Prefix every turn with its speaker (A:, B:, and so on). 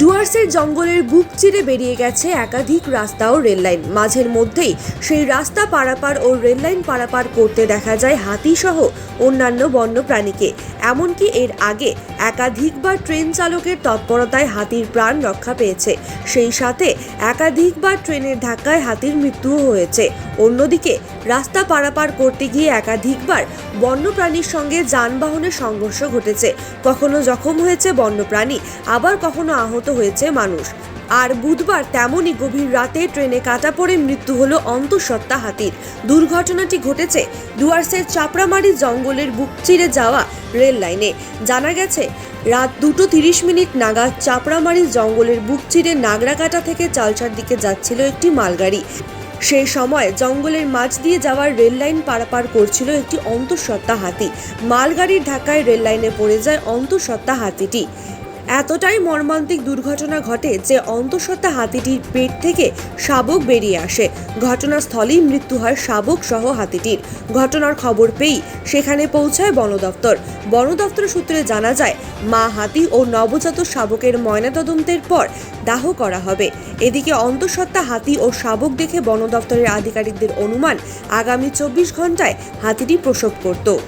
A: ডুয়ার্সের জঙ্গলের বুক চিরে বেরিয়ে গেছে একাধিক রাস্তা ও রেললাইন। মাঝের মধ্যেই সেই রাস্তা পারাপার ও রেললাইন পারাপার করতে দেখা যায় হাতি সহ অন্যান্য বন্য প্রাণীকে এমনকি এর আগে একাধিকবার ট্রেন চালকের তৎপরতায় হাতির প্রাণ রক্ষা পেয়েছে। সেই সাথে একাধিকবার ট্রেনের ধাক্কায় হাতির মৃত্যুও হয়েছে। অন্যদিকে, রাস্তা পারাপার করতে গিয়ে একাধিকবার বন্যপ্রাণীর সঙ্গে যানবাহনের সংঘর্ষ ঘটেছে। কখনো জখম হয়েছে বন্যপ্রাণী, আবার কখনো আহত হয়েছে মানুষ। আর বুধবার তেমনই গভীর রাতে ট্রেনে কাটা পড়ে মৃত্যু হলো অন্তঃসত্ত্বা হাতির। দুর্ঘটনাটি ঘটেছে ডুয়ার্সের চাপড়ামারি জঙ্গলের বুক চিরে যাওয়া রেল লাইনে। জানা গেছে, রাত দুটো তিরিশ মিনিট নাগাদ চাপড়ামারি জঙ্গলের বুক চিরে নাগরাকাটা থেকে চালচার দিকে যাচ্ছিল একটি মালগাড়ি। সেই সময় জঙ্গলের মাঝ দিয়ে যাওয়ার রেল লাইন পারাপার করছিল একটি অন্তঃসত্ত্বা হাতি। মালগাড়ির ধাক্কায় রেল লাইনে পড়ে যায় অন্তঃসত্ত্বা হাতিটি। এতটাই মর্মান্তিক দুর্ঘটনা ঘটে যে অন্তঃসত্ত্বা হাতিটির পেট থেকে শাবক বেরিয়ে আসে। ঘটনাস্থলেই মৃত্যু হয় শাবক সহ হাতিটির। ঘটনার খবর পেয়েই সেখানে পৌঁছায় বন দপ্তর। বন দপ্তর সূত্রে জানা যায়, মা হাতি ও নবজাত শাবকের ময়নাতদন্তের পর দাহ করা হবে। এদিকে অন্তঃসত্ত্বা হাতি ও শাবক দেখে বন দপ্তরের আধিকারিকদের অনুমান, আগামী চব্বিশ ঘন্টায় হাতিটি প্রসব করত।